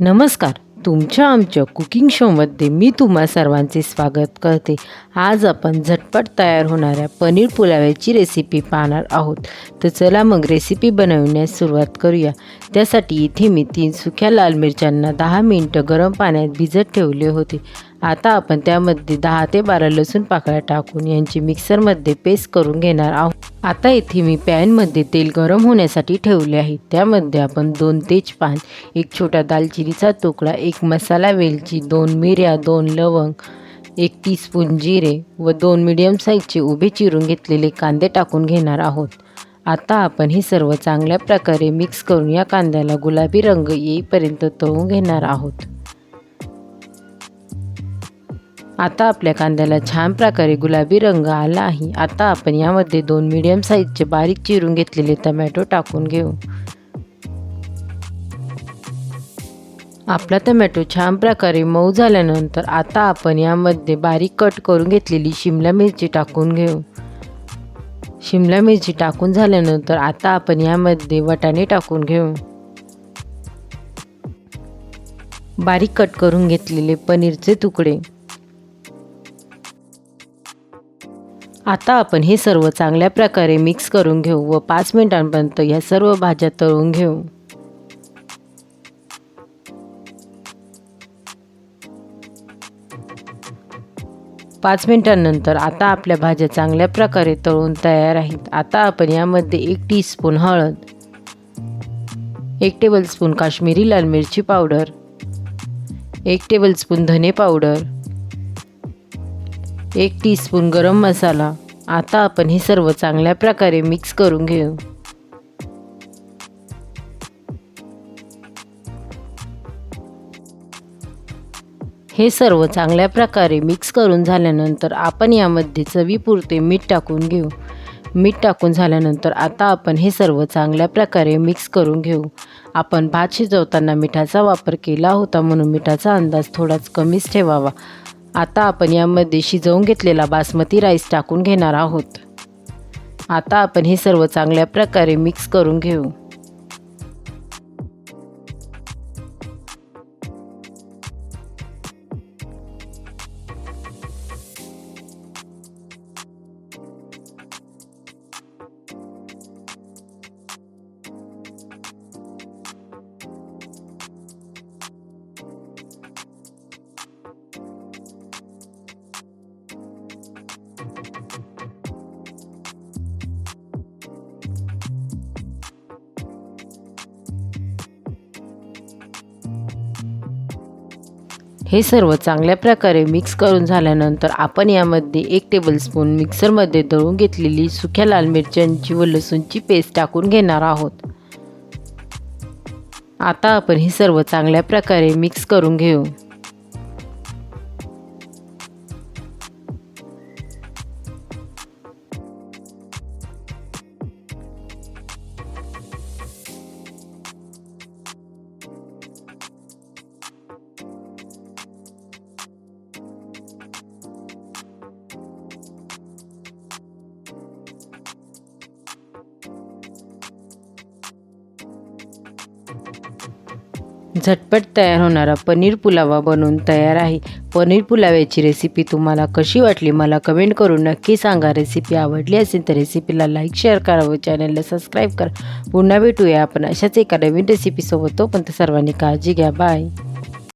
नमस्कार. तुमच्या आमच्या कुकिंग शोमध्ये मी तुम्हा सर्वांचे स्वागत करते. आज आपण झटपट तयार होणाऱ्या पनीर पुलाव्याची रेसिपी पाहणार आहोत. तर चला मग रेसिपी बनवण्यास सुरुवात करूया. त्यासाठी इथे मी तीन सुक्या लाल मिरच्यांना दहा मिनटं गरम पाण्यात भिजत ठेवले होते. आता आपण त्यामध्ये दहा ते बारा लसूण पाकळ्या टाकून यांची मिक्सरमध्ये पेस्ट करून घेणार आहोत. आता येथे मी पॅनमध्ये तेल गरम होण्यासाठी ठेवले आहे. त्यामध्ये आपण दोन तेजपान एक छोटा दालचिनीचा तुकडा एक मसाला वेलची दोन मिऱ्या दोन लवंग एक टीस्पून जिरे व दोन मिडियम साईजचे उभे चिरून घेतलेले कांदे टाकून घेणार आहोत. आता आपण हे सर्व चांगल्या प्रकारे मिक्स करून या कांद्याला गुलाबी रंग येईपर्यंत तळून घेणार आहोत. आता आपल्या कांद्याला छान प्रकारे गुलाबी रंग आला आहे. आता आपण यामध्ये दोन मीडियम साईजचे बारीक चिरून घेतलेले टमॅटो टाकून घेऊ. आपला टमॅटो छान प्रकारे मऊ झाल्यानंतर आता आपण यामध्ये बारीक कट करून घेतलेली शिमला मिरची टाकून घेऊ. शिमला मिरची टाकून झाल्यानंतर आता आपण यामध्ये वटाणे टाकून घेऊ. बारीक कट करून घेतलेले पनीरचे तुकडे. आता आपण हे सर्व चांगल्या प्रकारे मिक्स करून घेऊ व पाच मिनिटांपर्यंत या सर्व भाज्या तळून घेऊ. पाच मिनिटांनंतर आता आपल्या भाज्या चांगल्या प्रकारे तळून तयार आहेत. आता आपण यामध्ये एक टीस्पून हळद एक टेबलस्पून काश्मीरी लाल मिरची पावडर एक टेबलस्पून धने पावडर एक टीस्पून गरम मसाला. आता आपण हे सर्व चांगल्या प्रकारे मिक्स करून घेऊ. हे सर्व चांगल्या प्रकारे मिक्स करून झाल्यानंतर आपण यामध्ये चवीपुरते मीठ टाकून घेऊ. मीठ टाकून झाल्यानंतर आता आपण हे सर्व चांगल्या प्रकारे मिक्स करून घेऊ. आपण भात शिजवताना मिठाचा वापर केला होता म्हणून मिठाचा अंदाज थोडाच कमीच ठेवावा. आता आपण यामध्ये शिजवून घेतलेला बासमती राईस टाकून घेणार आहोत. आता आपण हे सर्व चांगल्या प्रकारे मिक्स करून घेऊ. हे सर्व चांगल्या प्रकारे मिक्स करून झाल्यानंतर आपण यामध्ये एक टेबलस्पून मिक्सरमध्ये दळून घेतलेली सुक्या लाल मिरच्यांची व लसूणची पेस्ट टाकून घेणार आहोत. आता आपण हे सर्व चांगल्या प्रकारे मिक्स करून घेऊ. झटपट तयार होणारा पनीर पुलावा बनवून तयार आहे. पनीर पुलाव्याची रेसिपी तुम्हाला कशी वाटली मला कमेंट करून नक्की सांगा. रेसिपी आवडली असेल तर रेसिपीला लाईक शेअर करा व चॅनलला सबस्क्राईब करा. पुन्हा भेटूया आपण अशाच एका नवीन रेसिपीसोबत तोपर्यंत सर्वांनी काळजी घ्या. बाय